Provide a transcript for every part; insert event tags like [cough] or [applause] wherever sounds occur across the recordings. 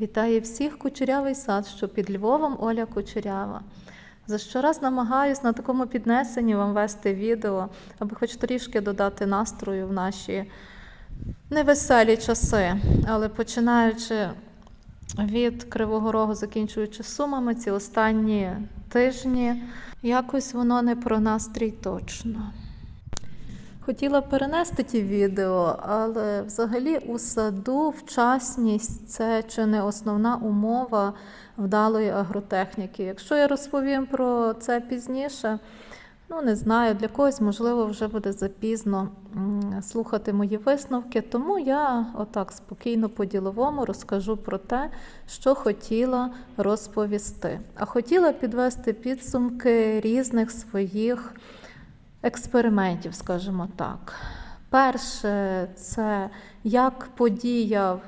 Вітає всіх кучерявий сад, що під Львовом Оля Кучерява. За щораз намагаюсь на такому піднесенні вам вести відео, аби хоч трішки додати настрою в наші невеселі часи. Але починаючи від Кривого Рогу, закінчуючи сумами, ці останні тижні, якось воно не про настрій точно. Хотіла перенести ті відео, але взагалі у саду вчасність це чи не основна умова вдалої агротехніки. Якщо я розповім про це пізніше, ну не знаю, для когось можливо вже буде запізно слухати мої висновки, тому я отак спокійно по-діловому розкажу про те, що хотіла розповісти. А хотіла підвести підсумки різних своїх експериментів, скажімо так. Перше, це як подіяв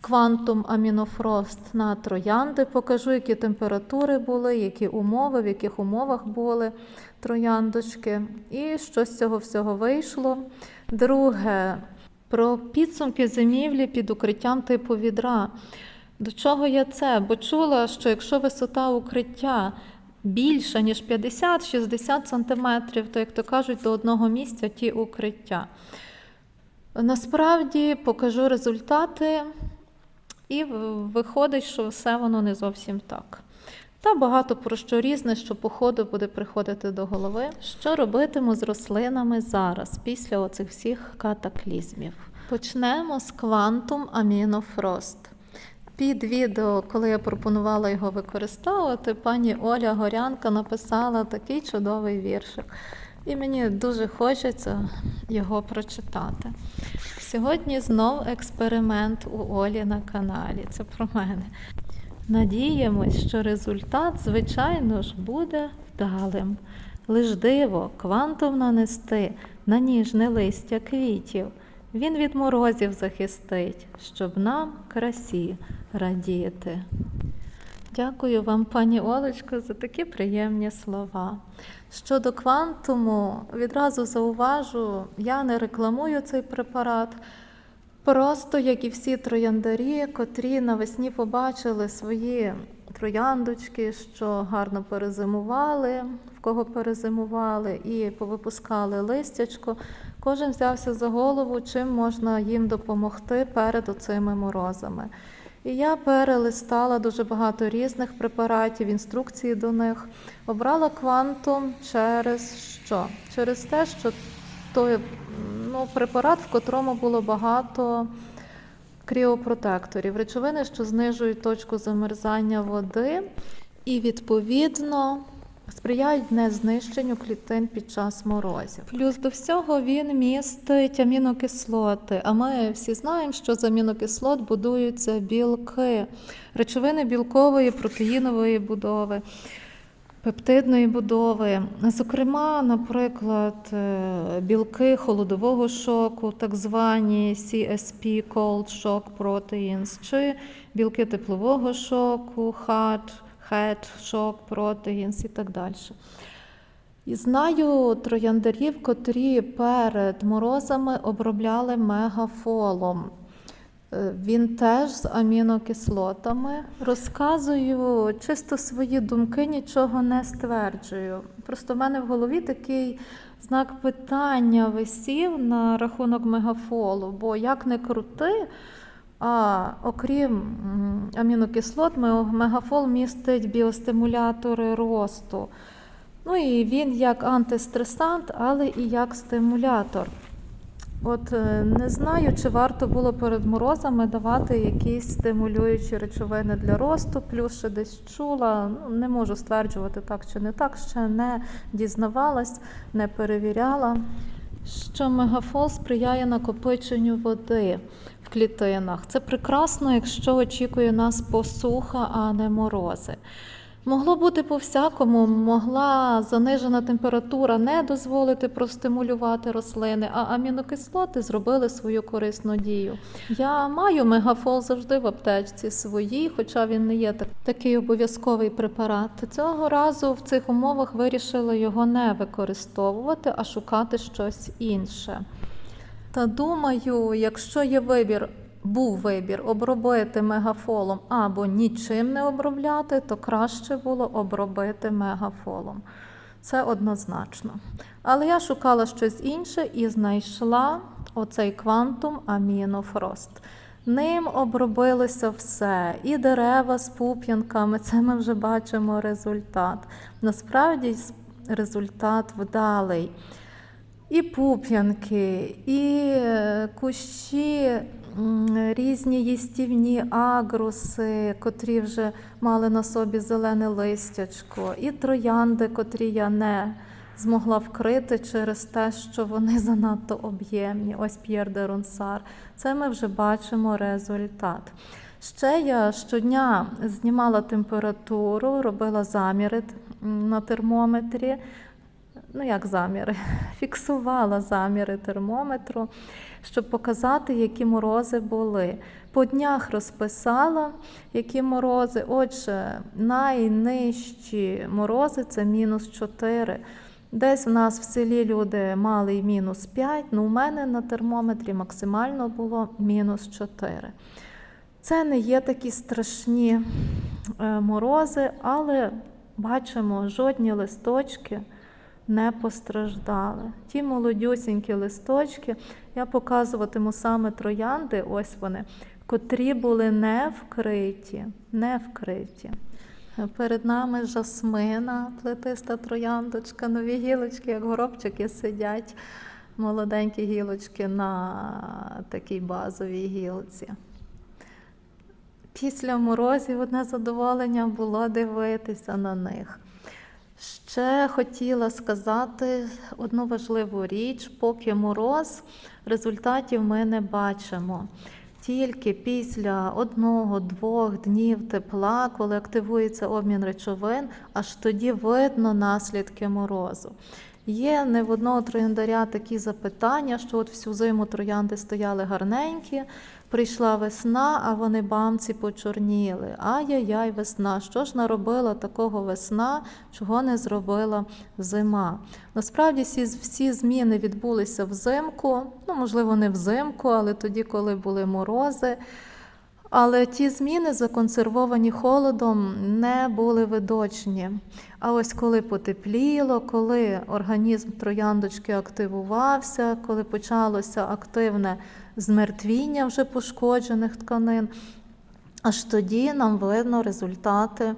квантум амінофрост на троянди. Покажу, які температури були, які умови, в яких умовах були трояндочки, і що з цього всього вийшло. Друге, про підсумки зимівлі під укриттям типу відра. До чого я це? Бо чула, що якщо висота укриття більша, ніж 50-60 см, то, як то кажуть, до одного місця ті укриття. Насправді покажу результати, і виходить, що все воно не зовсім так. Та багато про що різне, що по ходу буде приходити до голови. Що робитиму з рослинами зараз, після оцих всіх катаклізмів? Почнемо з квантум амінофрост. Під відео, коли я пропонувала його використовувати, пані Оля Горянка написала такий чудовий віршик. І мені дуже хочеться його прочитати. Сьогодні знов експеримент у Олі на каналі. Це про мене. Надіємось, що результат, звичайно ж, буде вдалим. Лиш диво, квантом нанести на ніжне листя квітів. Він від морозів захистить, щоб нам красі радіти. Дякую вам, пані Олечко, за такі приємні слова. Щодо квантуму, відразу зауважу, я не рекламую цей препарат. Просто, як і всі трояндарі, котрі навесні побачили свої трояндочки, що гарно перезимували, в кого перезимували, і повипускали листячко, кожен взявся за голову, чим можна їм допомогти перед оцими морозами. І я перелистала дуже багато різних препаратів, інструкції до них. Обрала квантум через що? Через те, що той ну, препарат, в котрому було багато кріопротекторів, речовини, що знижують точку замерзання води, і відповідно сприяють незнищенню клітин під час морозів. Плюс до всього він містить амінокислоти. А ми всі знаємо, що з амінокислот будуються білки, речовини білкової, протеїнової будови. Пептидної будови, зокрема, наприклад, е, білки холодового шоку, так звані CSP Cold Shock Proteins, чи білки теплового шоку, HAT, Head Shock Proteins і так далі. І знаю трояндарів, котрі перед морозами обробляли мегафолом. Е, Він теж з амінокислотами. Розказую чисто свої думки, нічого не стверджую. Просто в мене в голові такий знак питання висів на рахунок мегафолу, бо як не крути, а окрім амінокислот, мегафол містить біостимулятори росту. Ну і він як антистресант, але і як стимулятор. От е, не знаю, чи варто було перед морозами давати якісь стимулюючі речовини для росту, плюс ще десь чула. Ну, не можу стверджувати так чи не так, ще не дізнавалась, не перевіряла. Що мегафол сприяє накопиченню води в клітинах. Це прекрасно, якщо очікує нас посуха, а не морози. Могло бути по-всякому, могла занижена температура не дозволити простимулювати рослини, а амінокислоти зробили свою корисну дію. Я маю мегафол завжди в аптечці своїй, хоча він не є такий обов'язковий препарат. Цього разу в цих умовах вирішила його не використовувати, а шукати щось інше. Та думаю, якщо є вибір був вибір обробити мегафолом або нічим не обробляти, то краще було обробити мегафолом. Це однозначно. Але я шукала щось інше і знайшла оцей квантум амінофрост. Ним обробилося все, і дерева з пуп'янками. Це ми вже бачимо результат. Насправді результат вдалий. І пуп'янки, і е, кущі, різні їстівні агруси, котрі вже мали на собі зелене листячко, і троянди, котрі я не змогла вкрити через те, що вони [laughs] занадто об'ємні. Ось П'єр де Ронсар. Це ми вже бачимо результат. Ще я щодня знімала температуру, робила заміри на термометрі. Ну, як заміри, [laughs] фіксувала заміри термометру, щоб показати, які морози були. По днях розписала, які морози. Отже, найнижчі морози це мінус 4. Десь в нас в селі люди мали й мінус 5, ну у мене на термометрі максимально було мінус 4. Це не є такі страшні е, морози, але бачимо, жодні листочки не постраждали. Ті молодюсінькі листочки, я показуватиму саме троянди, ось вони, котрі були не вкриті, не вкриті. Перед нами жасмина, плетиста трояндочка, нові гілочки, як горобчики сидять, молоденькі гілочки на такій базовій гілці. Після морозів одне задоволення було дивитися на них. Ще хотіла сказати одну важливу річ, поки мороз, результатів ми не бачимо. Тільки після одного-двох днів тепла, коли активується обмін речовин, аж тоді видно наслідки морозу. Є не в одного трояндаря такі запитання, що от всю зиму троянди стояли гарненькі, прийшла весна, а вони бамці почорніли. Ай-яй-яй, весна. Що ж наробила такого весна, чого не зробила зима? Насправді всі, всі зміни відбулися взимку, ну, можливо, не взимку, але тоді, коли були морози. Але ті зміни, законсервовані холодом, не були видочні. А ось коли потепліло, коли організм трояндочки активувався, коли почалося активне змертвіння вже пошкоджених тканин, аж тоді нам видно результати,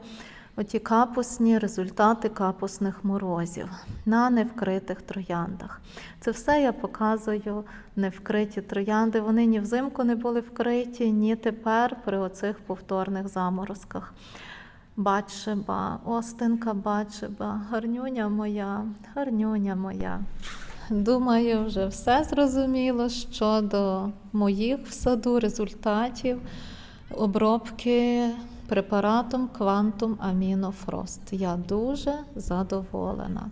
оті капусні результати капусних морозів на невкритих трояндах. Це все я показую невкриті троянди. Вони ні взимку не були вкриті, ні тепер при оцих повторних заморозках. Бачиба, остинка бачиба, гарнюня моя, гарнюня моя. Думаю, вже все зрозуміло щодо моїх в саду результатів обробки препаратом Quantum Aminoфрост. Я дуже задоволена.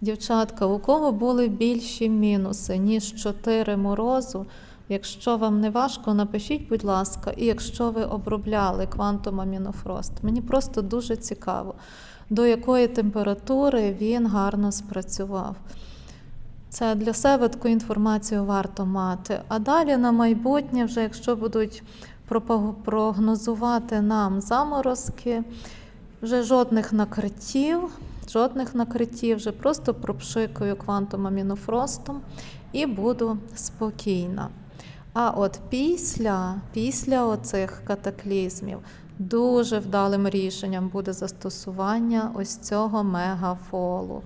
Дівчатка, у кого були більші мінуси, ніж 4 морозу? Якщо вам не важко, напишіть, будь ласка, і якщо ви обробляли квантум амінофрост, мені просто дуже цікаво, до якої температури він гарно спрацював. Це для себе таку інформацію варто мати. А далі на майбутнє, вже якщо будуть прогнозувати нам заморозки, вже жодних накриттів, жодних накриттів, вже просто пропшикую квантум амінофростом і буду спокійна. А от після, після оцих катаклізмів дуже вдалим рішенням буде застосування ось цього мегафолу.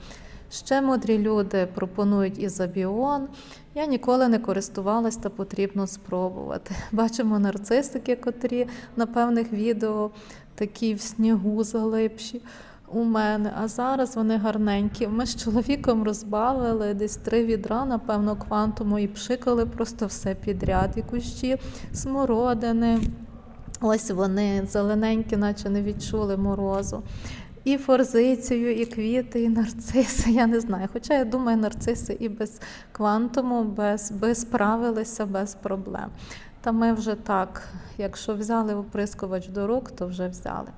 Ще мудрі люди пропонують ізобіон. Я ніколи не користувалась та потрібно спробувати. [laughs] Бачимо нарцисики, котрі на певних відео такі в снігу залипші у мене. А зараз вони гарненькі. Ми з чоловіком розбавили десь три відра, напевно, квантуму і пшикали просто все підряд. І кущі смородини. Ось вони зелененькі, наче не відчули морозу. І форзицію, і квіти, і нарциси. Я не знаю. Хоча я думаю, нарциси і без квантуму, без, без справилися без проблем. Та ми вже так, якщо взяли оприскувач до рук, то вже взяли.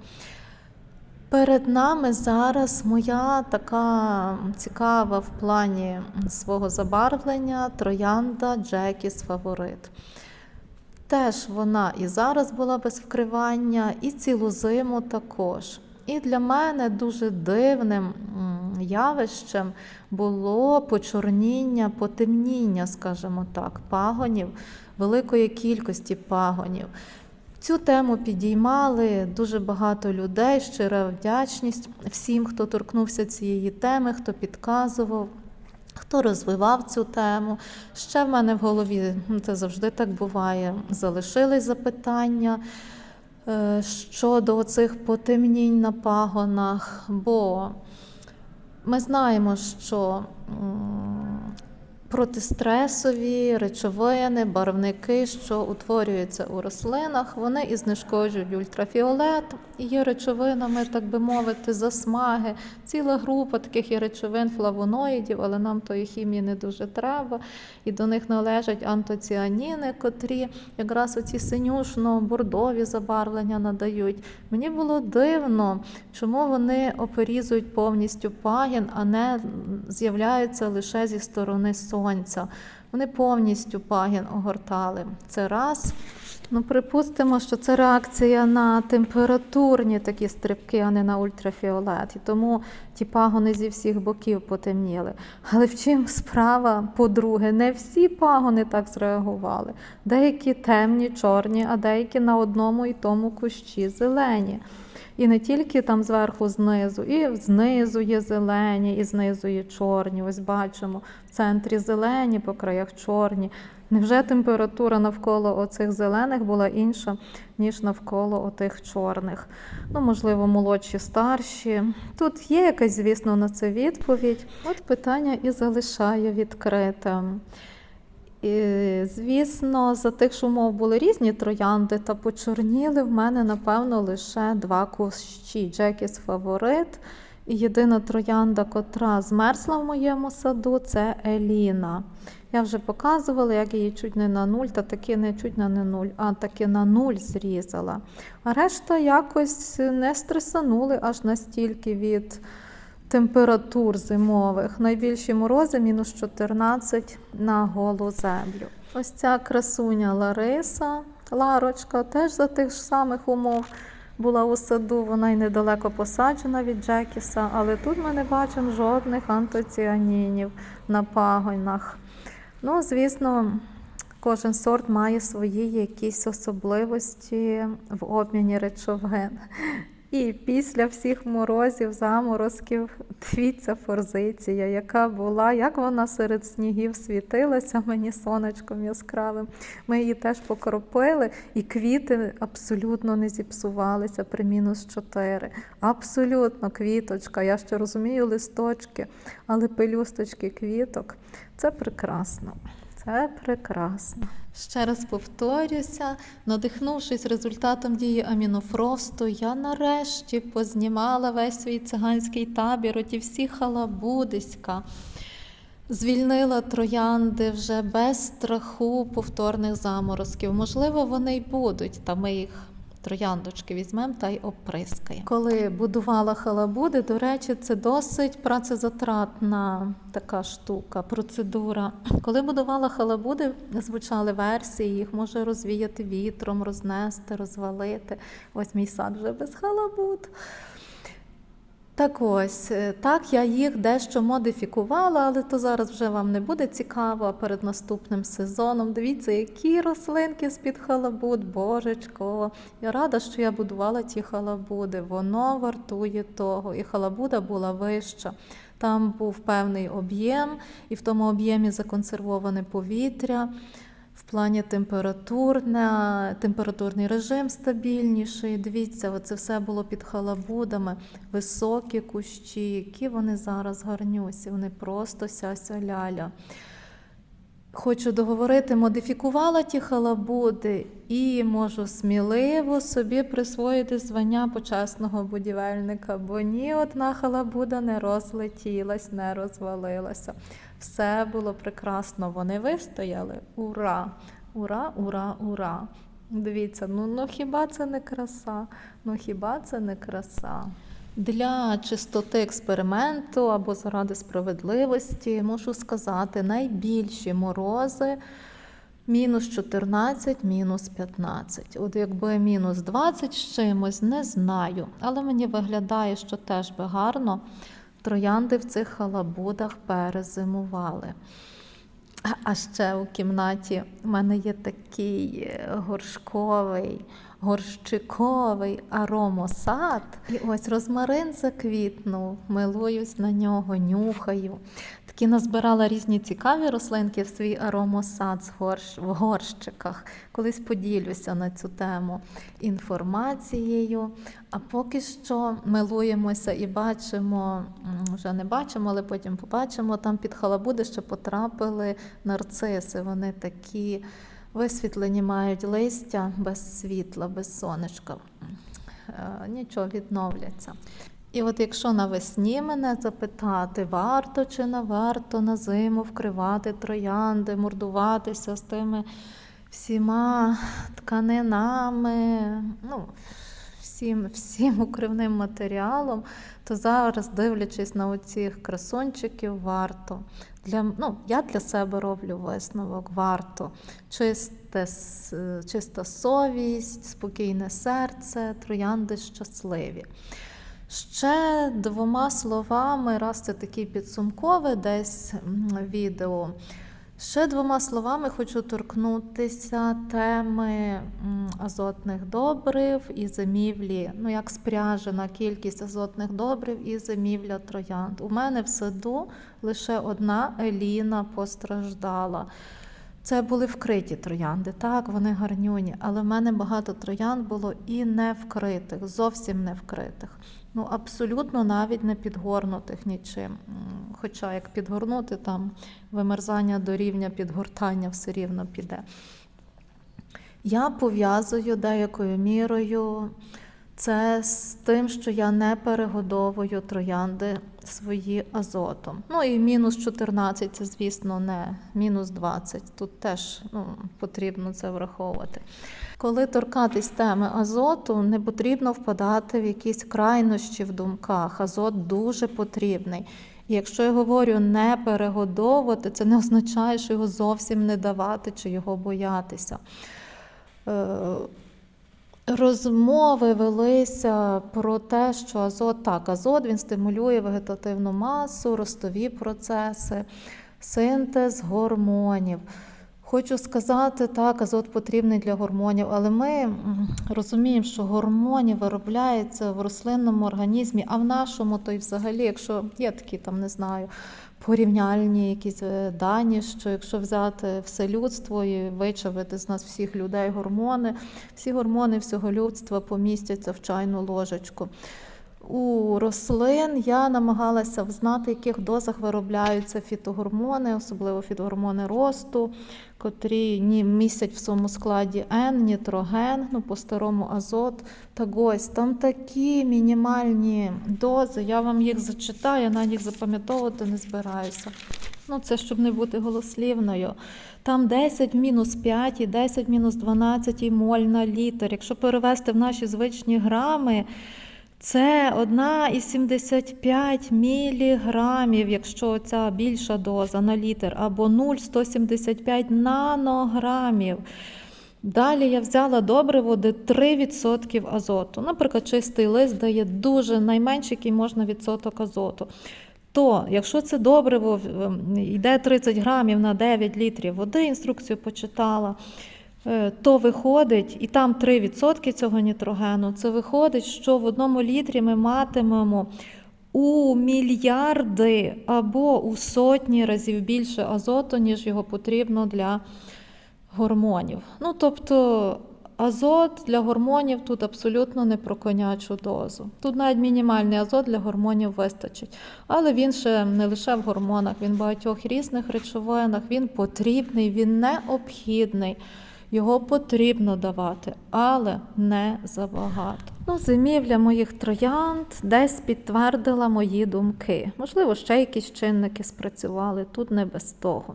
Перед нами зараз моя така цікава в плані свого забарвлення троянда Джекіс Фаворит. Теж вона і зараз була без вкривання, і цілу зиму також. І для мене дуже дивним явищем було почорніння, потемніння, скажімо так, пагонів, великої кількості пагонів. Цю тему підіймали дуже багато людей. Щира вдячність всім, хто торкнувся цієї теми, хто підказував. Хто розвивав цю тему? Ще в мене в голові, це завжди так буває, залишились запитання щодо цих потемнінь на пагонах, бо ми знаємо, що протистресові речовини, барвники, що утворюються у рослинах, вони і знешкоджують ультрафіолет, і є речовинами, так би мовити, засмаги. Ціла група таких є речовин флавоноїдів, але нам тої хімії не дуже треба. І до них належать антоціаніни, котрі якраз оці синюшно-бордові забарвлення надають. Мені було дивно, чому вони оперізують повністю пагін, а не з'являються лише зі сторони сонця. Вони повністю пагін огортали. Це раз. Ну, припустимо, що це реакція на температурні такі стрибки, а не на ультрафіолет. І тому ті пагони зі всіх боків потемніли. Але в чим справа, по-друге, не всі пагони так зреагували. Деякі темні, чорні, а деякі на одному і тому кущі зелені. І не тільки там зверху знизу, і знизу є зелені, і знизу є чорні. Ось бачимо, в центрі зелені, по краях чорні. Невже температура навколо оцих зелених була інша, ніж навколо отих чорних? Ну, можливо, молодші, старші. Тут є якась, звісно, на це відповідь. От питання і залишаю відкритим. І, звісно, за тих ж умов були різні троянди, та почорніли в мене, напевно, лише два кущі. Джекіс фаворит. І єдина троянда, котра змерзла в моєму саду, це Еліна. Я вже показувала, як її чуть не на нуль, та таки не чуть не на нуль, а таки на нуль зрізала. А решта якось не стресанули аж настільки від температур зимових. Найбільші морози мінус 14 на голу землю. Ось ця красуня Лариса, Ларочка, теж за тих ж самих умов була у саду, вона й недалеко посаджена від Джекіса, але тут ми не бачимо жодних антоціанінів на пагонах. Ну, звісно, кожен сорт має свої якісь особливості в обміні речовин. І після всіх морозів, заморозків, [laughs] дивіться форзиція, яка була, як вона серед снігів світилася мені сонечком яскравим. Ми її теж покропили, і квіти абсолютно не зіпсувалися при мінус 4. Абсолютно квіточка. Я ще розумію листочки, але пелюсточки квіток це прекрасно. Це прекрасно. Ще раз повторюся, надихнувшись результатом дії амінофросту, я нарешті познімала весь свій циганський табір, оті всі халабудиська. Звільнила троянди вже без страху повторних заморозків. Можливо, вони й будуть, та ми їх трояндочки візьмемо та й оприскаємо. Коли будувала халабуди, до речі, це досить працезатратна така штука, процедура. Коли будувала халабуди, звучали версії, їх може розвіяти вітром, рознести, розвалити. Ось мій сад вже без халабуд. Так ось, е, так я їх дещо модифікувала, але то зараз вже вам не буде цікаво. Перед наступним сезоном дивіться, які рослинки з-під халабуд, божечко. Я рада, що я будувала ті халабуди. Воно вартує того. І халабуда була вища. Там був певний об'єм, і в тому об'ємі законсервоване повітря. Плані температурне, температурний режим стабільніший. Дивіться, оце все було під халабудами, високі кущі, які вони зараз гарнюсі, вони просто сяся ляля. Хочу договорити, модифікувала ті халабуди і можу сміливо собі присвоїти звання почесного будівельника, бо ні одна халабуда не розлетілась, не розвалилася. Все було прекрасно. Вони вистояли. Ура! Ура, ура, ура! Дивіться, ну, ну хіба це не краса? Ну хіба це не краса? Для чистоти експерименту або заради справедливості можу сказати, найбільші морози Мінус 14, мінус 15. От якби мінус 20 з чимось, не знаю. Але мені виглядає, що теж би гарно троянди в цих халабудах перезимували. А- ще у кімнаті в мене є такий е, горшковий, горщиковий аромосад. І ось розмарин заквітнув, милуюсь на нього, нюхаю. Такі назбирала різні цікаві рослинки в свій аромосад в горщиках. Колись поділюся на цю тему інформацією. А поки що милуємося і бачимо, вже не бачимо, але потім побачимо. Там під халабуди ще потрапили нарциси. Вони такі висвітлені мають листя без світла, без сонечка. Е, Нічого відновляться. І от якщо навесні мене запитати, варто чи не варто на зиму вкривати троянди, мордуватися з тими всіма тканинами, ну, всім, всім укривним матеріалом, то зараз, дивлячись на оцих красунчиків, варто. Для, ну, я для себе роблю висновок, варто. Чисте, чиста совість, спокійне серце, троянди щасливі. Ще двома словами, раз це такий підсумкове десь відео. Ще двома словами хочу торкнутися теми азотних добрив і зимівлі. Ну, як спряжена кількість азотних добрив і зимівля троянд. У мене в саду лише одна Еліна постраждала. Це були вкриті троянди, так, вони гарнюні, але в мене багато троянд було і не вкритих, зовсім не вкритих. Ну, абсолютно навіть не підгорнутих нічим. Хоча як підгорнути, там вимерзання до рівня підгортання все рівно піде. Я пов'язую деякою мірою це з тим, що я не перегодовую троянди свої азотом. Ну і мінус 14 це, звісно, не мінус 20. Тут теж ну, потрібно це враховувати. Коли торкатись теми азоту, не потрібно впадати в якісь крайнощі в думках. Азот дуже потрібний. І якщо я говорю не перегодовувати, це не означає, що його зовсім не давати чи його боятися. Розмови велися про те, що азот так, азот він стимулює вегетативну масу, ростові процеси, синтез гормонів. Хочу сказати, так, азот потрібний для гормонів, але ми розуміємо, що гормони виробляються в рослинному організмі, а в нашому, то й взагалі, якщо є такі там, не знаю, порівняльні якісь е, дані, що якщо взяти все людство і вичавити з нас всіх людей гормони, всі гормони всього людства помістяться в чайну ложечку. У рослин я намагалася взнати, в яких дозах виробляються фітогормони, особливо фітогормони росту, котрі містять в своєму складі Н, нітроген, ну по-старому азот та гось. Там такі мінімальні дози. Я вам їх зачитаю, я навіть їх запам'ятовувати не збираюся. Ну, це щоб не бути голослівною. Там 10 в мінус 5 і 10 в мінус 12 моль на літр. Якщо перевести в наші звичні грами, це 1,75 міліграмів, якщо ця більша доза на літр, або 0,175 нанограмів. Далі я взяла добриво, де 3% азоту. Наприклад, чистий лист дає дуже найменший, який можна відсоток азоту. То, якщо це добриво йде 30 грамів на 9 літрів води, інструкцію почитала, то виходить, і там 3% цього нітрогену, це виходить, що в одному літрі ми матимемо у мільярди або у сотні разів більше азоту, ніж його потрібно для гормонів. Ну, тобто азот для гормонів тут абсолютно не про конячу дозу. Тут навіть мінімальний азот для гормонів вистачить. Але він ще не лише в гормонах, він в багатьох різних речовинах, він потрібний, він необхідний. Його потрібно давати, але не забагато. Ну, зимівля моїх троянд десь підтвердила мої думки. Можливо, ще якісь чинники спрацювали, тут не без того.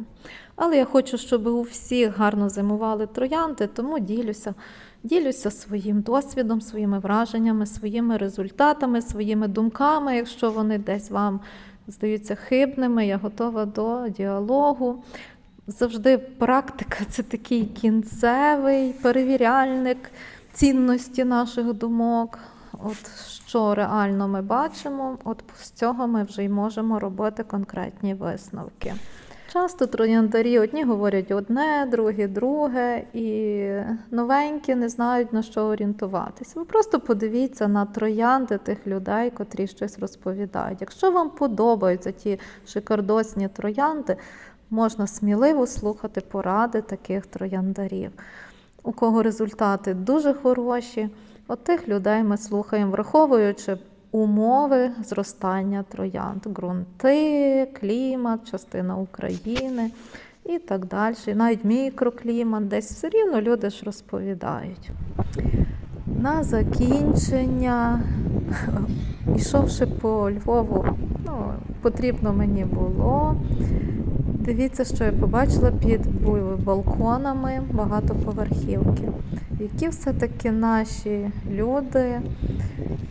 Але я хочу, щоб у всіх гарно зимували троянди, тому ділюся, ділюся своїм досвідом, своїми враженнями, своїми результатами, своїми думками. Якщо вони десь вам здаються хибними, я готова до діалогу. Завжди практика це такий кінцевий перевіряльник цінності наших думок. От що реально ми бачимо, от з цього ми вже й можемо робити конкретні висновки. Часто трояндарі одні говорять одне, другі друге, і новенькі не знають на що орієнтуватися. Ви просто подивіться на троянди тих людей, котрі щось розповідають. Якщо вам подобаються ті шикардосні троянди, можна сміливо слухати поради таких трояндарів. У кого результати дуже хороші, от тих людей ми слухаємо, враховуючи умови зростання троянд, ґрунти, клімат, частина України і так далі. Навіть мікроклімат, десь все рівно люди ж розповідають. На закінчення, [laughs] ішовши по Львову, ну, потрібно мені було. Дивіться, що я побачила під балконами багатоповерхівки, які все-таки наші люди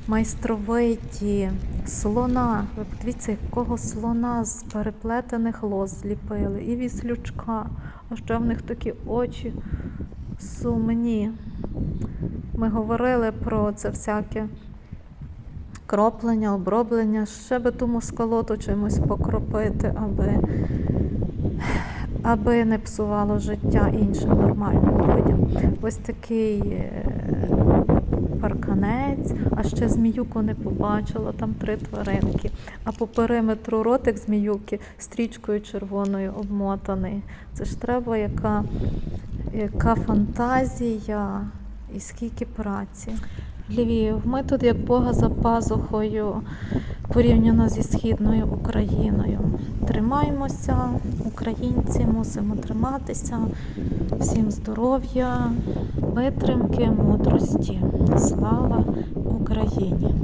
майстровиті, слона. Ви подивіться, якого слона з переплетених лоз зліпили, і віслючка, а ще в них такі очі сумні. Ми говорили про це всяке кроплення, оброблення, ще би ту мускалоту чимось покропити, аби, [sighs] аби не псувало життя іншим нормальним людям. Ось такий е, парканець, а ще зміюку не побачила, там три тваринки. А по периметру ротик зміюки стрічкою червоною обмотаний. Це ж треба, яка, яка фантазія і скільки праці. Львів, ми тут як Бога за пазухою порівняно зі східною Україною. Тримаємося, українці, мусимо триматися. Всім здоров'я, витримки, мудрості. Слава Україні!